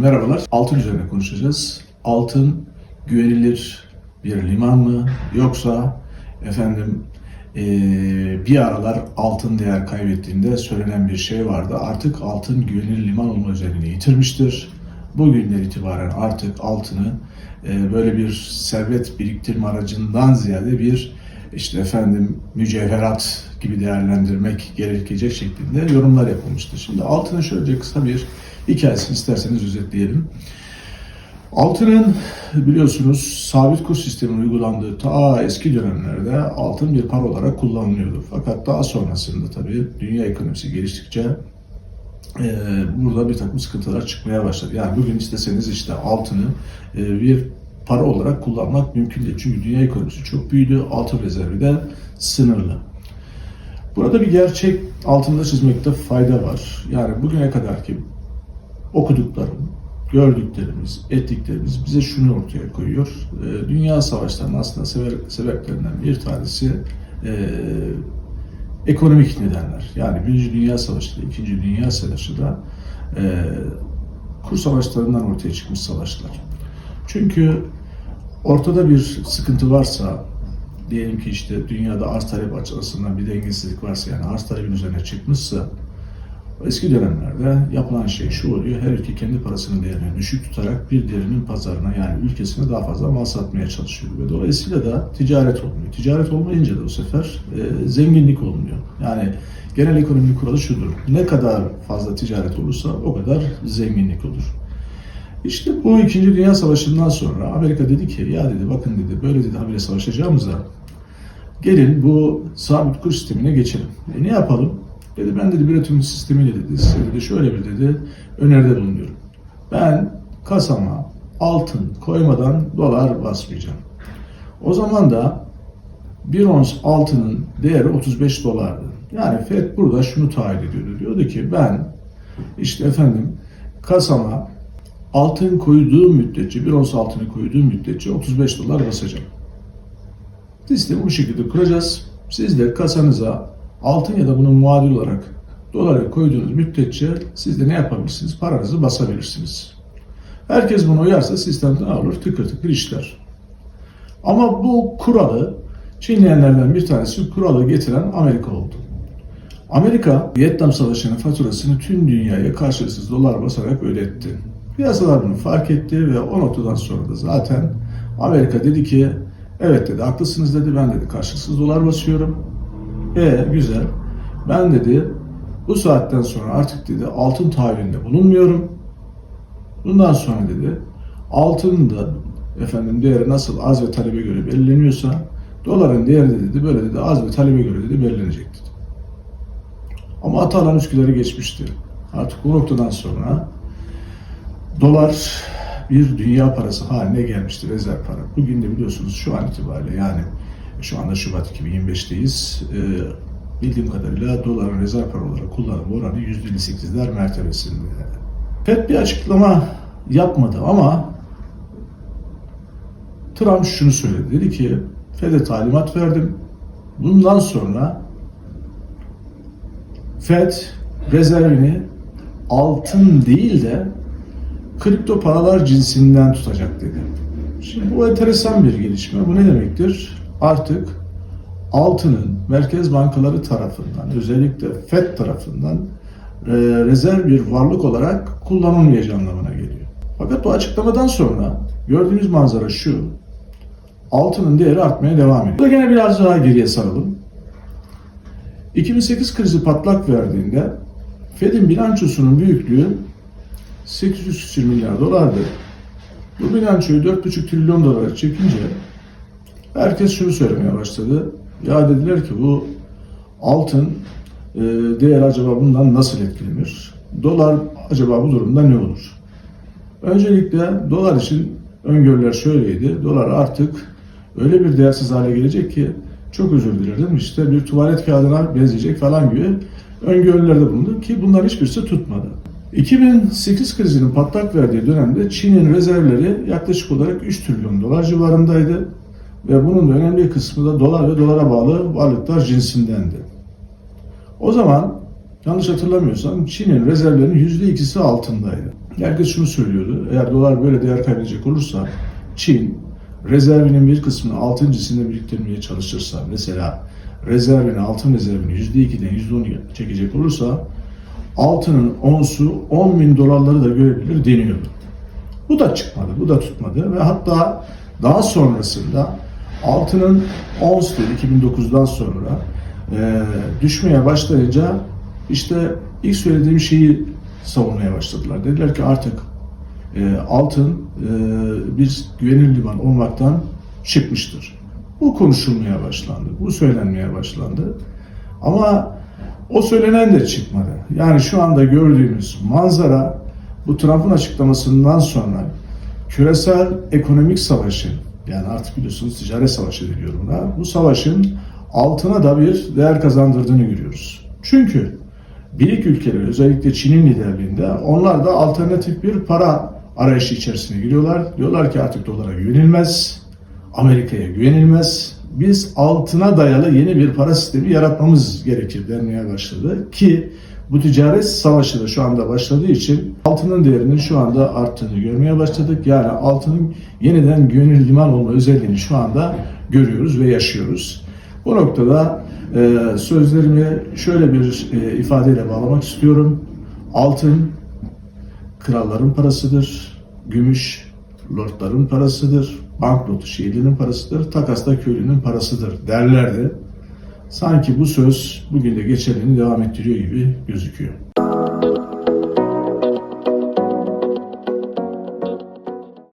Merhabalar. Altın üzerine konuşacağız. Altın güvenilir bir liman mı yoksa efendim eee, bir aralar altın değer kaybettiğinde söylenen bir şey vardı. Artık altın güvenilir liman olma özelliğini yitirmiştir. Bugünden itibaren artık altını eee, böyle bir servet biriktirme aracından ziyade bir işte efendim mücevherat gibi değerlendirmek gerekecek şeklinde yorumlar yapılmıştır. Şimdi altının şöyle kısa bir hikayesini isterseniz özetleyelim. Altının biliyorsunuz sabit kur sistemi uygulandığı ta eski dönemlerde altın bir para olarak kullanılıyordu. Fakat daha sonrasında tabii dünya ekonomisi geliştikçe e, burada bir takım sıkıntılar çıkmaya başladı. Yani bugün isteseniz işte altını e, bir para olarak kullanmak mümkün değil. Çünkü dünya ekonomisi çok büyüdü, altın rezervi de sınırlı. Burada bir gerçek altında çizmekte fayda var. Yani bugüne kadarki okuduklarım, gördüklerimiz, ettiklerimiz bize şunu ortaya koyuyor. Ee, Dünya savaşlarının aslında sebe- sebeplerinden bir tanesi e, ekonomik nedenler. Yani Birinci Dünya Savaşı ile İkinci Dünya Savaşı da e, kur savaşlarından ortaya çıkmış savaşlar. Çünkü ortada bir sıkıntı varsa, diyelim ki işte dünyada arz talep açısından bir dengesizlik varsa yani arz talebin üzerine çıkmışsa Eski dönemlerde yapılan şey şu oluyor. Her ülke kendi parasının değerini düşük tutarak bir diğerinin pazarına yani ülkesine daha fazla mal satmaya çalışıyor. Ve dolayısıyla da ticaret olmuyor. Ticaret olmayınca da bu sefer e, zenginlik olmuyor. Yani genel ekonomik kuralı şudur. Ne kadar fazla ticaret olursa o kadar zenginlik olur. İşte bu İkinci Dünya Savaşı'ndan sonra Amerika dedi ki ya dedi bakın dedi böyle dedi habire savaşacağımıza gelin bu sabit kur sistemine geçelim. E ne yapalım? Dedi ben dedi bir üretim sistemiyle dedi size dedi şöyle bir dedi öneride bulunuyorum. Ben kasama altın koymadan dolar basmayacağım. O zaman da bir ons altının değeri 35 dolardı. Yani FED burada şunu taahhüt ediyordu. Diyordu ki ben işte efendim kasama altın koyduğum müddetçe, bir ons altını koyduğum müddetçe 35 dolar basacağım. Sistemi bu şekilde kuracağız. Siz de kasanıza altın ya da bunun muadil olarak doları koyduğunuz müddetçe siz de ne yapabilirsiniz? Paranızı basabilirsiniz. Herkes bunu uyarsa sistem ne olur? Tıkır tıkır işler. Ama bu kuralı çiğneyenlerden bir tanesi kuralı getiren Amerika oldu. Amerika Vietnam Savaşı'nın faturasını tüm dünyaya karşılıksız dolar basarak ödetti. Piyasalar bunu fark etti ve o noktadan sonra da zaten Amerika dedi ki evet dedi haklısınız dedi ben dedi karşılıksız dolar basıyorum. E güzel. Ben dedi bu saatten sonra artık dedi altın tahayyülünde bulunmuyorum. Bundan sonra dedi altının da efendim değeri nasıl az ve talebe göre belirleniyorsa doların değeri de dedi böyle dedi az ve talebe göre dedi belirlenecek dedi. Ama Atalan Üsküdar'ı geçmişti. Artık bu noktadan sonra dolar bir dünya parası haline gelmişti rezerv para. Bugün de biliyorsunuz şu an itibariyle yani şu anda Şubat 2025'teyiz. Ee, bildiğim kadarıyla doların rezerv para olarak kullanım oranı %58'ler mertebesinde. FED bir açıklama yapmadı ama Trump şunu söyledi. Dedi ki FED'e talimat verdim. Bundan sonra FED rezervini altın değil de kripto paralar cinsinden tutacak dedi. Şimdi bu enteresan bir gelişme. Bu ne demektir? Artık altının merkez bankaları tarafından, özellikle FED tarafından e, rezerv bir varlık olarak kullanılmayacağı anlamına geliyor. Fakat bu açıklamadan sonra gördüğümüz manzara şu. Altının değeri artmaya devam ediyor. Burada gene biraz daha geriye saralım. 2008 krizi patlak verdiğinde Fed'in bilançosunun büyüklüğü 800 küsür milyar dolardı. Bu bilançoyu 4,5 trilyon dolara çekince herkes şunu söylemeye başladı. Ya dediler ki bu altın e, değer acaba bundan nasıl etkilenir? Dolar acaba bu durumda ne olur? Öncelikle dolar için öngörüler şöyleydi. Dolar artık öyle bir değersiz hale gelecek ki çok özür dilerim işte bir tuvalet kağıdına benzeyecek falan gibi öngörülerde bulundu ki bunların hiçbirisi tutmadı. 2008 krizinin patlak verdiği dönemde Çin'in rezervleri yaklaşık olarak 3 trilyon dolar civarındaydı ve bunun da önemli kısmı da dolar ve dolara bağlı varlıklar cinsindendi. O zaman yanlış hatırlamıyorsam Çin'in rezervlerinin %2'si altındaydı. Herkes şunu söylüyordu. Eğer dolar böyle değer kaybedecek olursa Çin rezervinin bir kısmını altın cinsinde biriktirmeye çalışırsa mesela rezervini, altın rezervini %2'den %10'a çekecek olursa altının onsu 10 bin dolarları da görebilir deniyordu. Bu da çıkmadı, bu da tutmadı ve hatta daha sonrasında altının ons dedi 2009'dan sonra e, düşmeye başlayınca işte ilk söylediğim şeyi savunmaya başladılar. Dediler ki artık e, altın e, bir güvenilir liman olmaktan çıkmıştır. Bu konuşulmaya başlandı, bu söylenmeye başlandı. Ama o söylenen de çıkmadı. Yani şu anda gördüğümüz manzara bu Trump'ın açıklamasından sonra küresel ekonomik savaşın yani artık biliyorsunuz ticaret savaşı deniyor buna. Bu savaşın altına da bir değer kazandırdığını görüyoruz. Çünkü Birik ülkeler özellikle Çin'in liderliğinde onlar da alternatif bir para arayışı içerisine giriyorlar. Diyorlar ki artık dolara güvenilmez, Amerika'ya güvenilmez. Biz altına dayalı yeni bir para sistemi yaratmamız gerekir denmeye başladı. Ki bu ticaret savaşı da şu anda başladığı için altının değerinin şu anda arttığını görmeye başladık. Yani altının yeniden güvenilir liman olma özelliğini şu anda görüyoruz ve yaşıyoruz. Bu noktada e, sözlerimi şöyle bir e, ifadeyle bağlamak istiyorum. Altın kralların parasıdır, gümüş lordların parasıdır, banknotu şehirlinin parasıdır, takasta köylünün parasıdır derlerdi. Sanki bu söz bugün de geçerliliğini devam ettiriyor gibi gözüküyor.